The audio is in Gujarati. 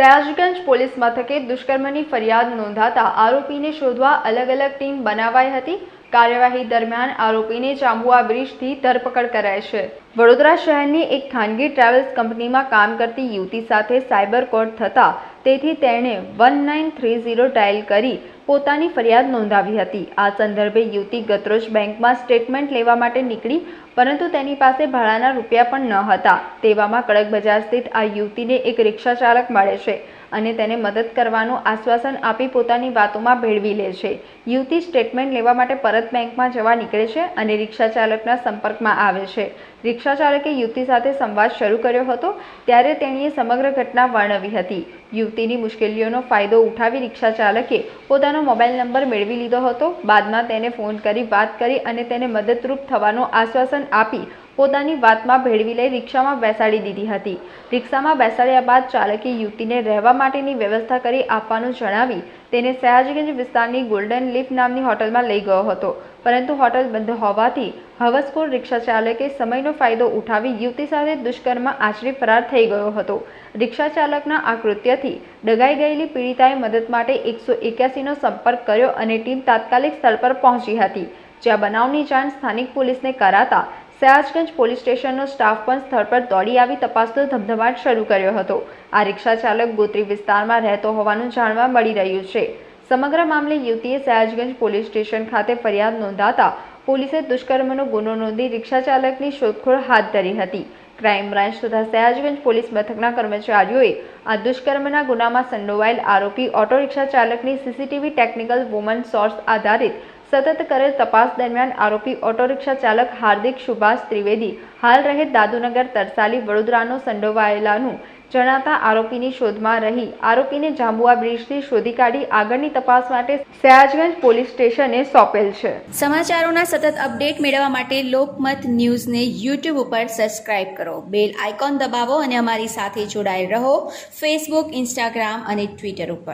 સયાજગંજ પોલીસ મથકે દુષ્કર્મની ફરિયાદ નોંધાતા આરોપીને શોધવા અલગ અલગ ટીમ બનાવાઈ હતી. કાર્યવાહી દરમિયાન આરોપીને ચાંબુઆ બ્રિજથી ધરપકડ કરાઈ છે. વડોદરા શહેરની એક ખાનગી ટ્રાવેલ્સ કંપનીમાં કામ કરતી યુવતી સાથે સાયબર કોર્ટ થતા તેથી તેણે one nine three zero dial કરી પોતાની ફરિયાદ નોંધાવી હતી. આ સંદર્ભે યુવતી ગતરોજ બેંકમાં સ્ટેટમેન્ટ લેવા માટે નીકળી, પરંતુ તેની પાસે ભાડાના રૂપિયા પણ ન હતા. તેવામાં કડક બજાર સ્થિત આ યુવતીને એક રિક્ષા ચાલક મળે છે. અને તેને મદદ કરવાનું આશ્વાસન આપી પોતાની વાતોમાં ભેળવી લે છે. યુવતી સ્ટેટમેન્ટ લેવા માટે પરત બેંકમાં જવા નીકળે છે અને રિક્ષા ચાલકના સંપર્કમાં આવે છે. રિક્ષા ચાલકે યુવતી સાથે સંવાદ શરૂ કર્યો હતો, ત્યારે તેણીએ સમગ્ર ઘટના વર્ણવી હતી. યુવતીની મુશ્કેલીઓનો ફાયદો ઉઠાવી રિક્ષા ચાલકે પોતાનો મોબાઈલ નંબર મેળવી લીધો હતો. બાદમાં તેને ફોન કરી વાત કરી અને તેને મદદરૂપ થવાનું આશ્વાસન આપી પોતાની વાતમાં ભેળવી લઈ રિક્ષામાં બેસાડી દીધી હતી. રિક્ષામાં બેસાડ્યા બાદ ચાલકે યુવતીને રહેવા માટેની વ્યવસ્થા કરી આપવાનું જણાવી તેને સયાજીગંજ વિસ્તારની ગોલ્ડન લીફ નામની હોટલમાં લઈ ગયો હતો. પરંતુ હોટલ બંધ હોવાથી હવસખોર રિક્ષા ચાલકે સમયનો ફાયદો ઉઠાવી યુવતી સાથે દુષ્કર્મ આચરી ફરાર થઈ ગયો હતો. રિક્ષા ચાલકના આ કૃત્યથી ડગાઈ ગયેલી પીડિતાએ મદદ માટે એકસો એક્યાસીનો સંપર્ક કર્યો અને ટીમ તાત્કાલિક સ્થળ પર પહોંચી હતી. જ્યાં બનાવની જાણ સ્થાનિક પોલીસને કરાતા સયાજગંજ પોલીસ સ્ટેશનનો સ્ટાફ પણ સ્થળ પર દોડી આવી તપાસનો ધમધમાટ શરૂ કર્યો હતો. આ રિક્ષા ચાલક ગોત્રી વિસ્તારમાં રહેતો હોવાનું જાણવા મળી રહ્યું છે. સમગ્ર મામલે યુવતીએ સયાજગંજ પોલીસ સ્ટેશન ખાતે ફરિયાદ નોંધાતા પોલીસે દુષ્કર્મનો ગુનો નોંધી રિક્ષા ચાલકની શોધખોળ હાથ ધરી હતી. ક્રાઇમ બ્રાન્ચ તથા સયાજગંજ પોલીસ મથકના કર્મચારીઓએ આ દુષ્કર્મના ગુનામાં સંડોવાયેલ આરોપી ઓટો રિક્ષા ચાલકની સીસીટીવી ટેકનિકલ વુમન સોર્સ આધારિત સતત કરેલ તપાસ દરમિયાન આરોપી ઓટો રિક્ષા ચાલક હાર્દિક સુભાષ ત્રિવેદી હાલ રહે દાદુનગર તરસાલી વડોદરાનો સંડોવાયેલાનું જણાતા આરોપીની શોધમાં રહી. આરોપીને જાંબુઆ બ્રિજથી શોધી કાઢી આગળની તપાસ માટે સયાજગંજ પોલીસ સ્ટેશને સોંપેલ છે. સમાચારોના સતત અપડેટ મેળવવા માટે લોકમત ન્યૂઝને યુટ્યુબ ઉપર સબસ્ક્રાઇબ કરો. બેલ આઇકોન દબાવો અને અમારી સાથે જોડાયેલ રહો. ફેસબુક, ઇન્સ્ટાગ્રામ અને ટ્વિટર ઉપર.